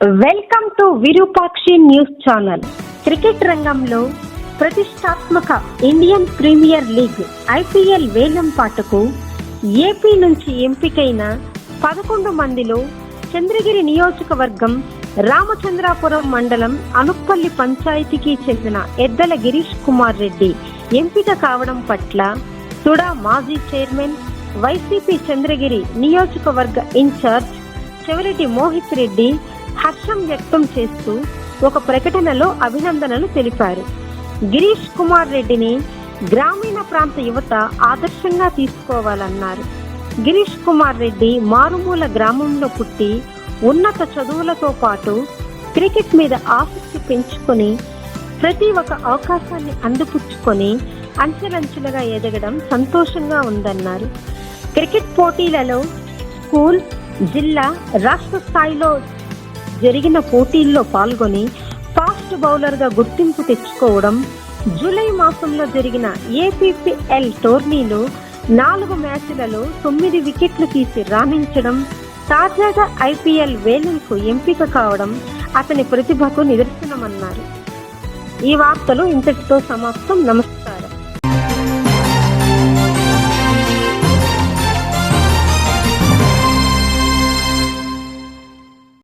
Welcome to Virupakshi news channel cricket రంగంలో ప్రతిష్టాత్మక Indian premier league IPL వేలం పాటకు ఏపీ నుంచి ఎంపికైన పదకొండు మందిలో చంద్రగిరి నియోజకవర్గం రామచంద్రాపురం మండలం అనుప్పల్లి పంచాయతీకి చెందిన ఎద్దల గిరీష్ కుమార్ రెడ్డి ఎంపిక కావడం పట్ల తుడా మాజీ చైర్మన్ వైసీపీ చంద్రగిరి నియోజకవర్గ ఇన్ఛార్జ్ చెవిరెడ్డి మోహిత్ రెడ్డి హర్షం వ్యక్తం చేస్తూ ఒక ప్రకటనలో అభినందనలు తెలిపారు. గిరీష్ కుమార్ రెడ్డిని గ్రామీణ ప్రాంత యువత ఆదర్శంగా తీసుకోవాలన్నారు. గిరీష్ కుమార్ రెడ్డి మారుమూల గ్రామంలో పుట్టి ఉన్నత చదువులతో పాటు క్రికెట్ మీద ఆసక్తి పెంచుకొని ప్రతి ఒక్క అవకాశాన్ని అందిపుచ్చుకొని అంచెలంచెలుగా ఎదగడం సంతోషంగా ఉందన్నారు. క్రికెట్ పోటీలలో స్కూల్ జిల్లా రాష్ట్ర స్థాయిలో జరిగిన పోటీల్లో పాల్గొని ఫాస్ట్ బౌలర్గా గుర్తింపు తెచ్చుకోవడం జూలై మాసంలో జరిగిన ఏపీపీఎల్ టోర్నీలో నాలుగు మ్యాచ్లలో తొమ్మిది వికెట్లు తీసి రాణించడం తాజాగా ఐపీఎల్ వేలంకు ఎంపిక కావడం అతని ప్రతిభకు నిదర్శనమన్నారు. ఈ వార్తలు ఇంతటితో సమాప్తం. నమస్కారం.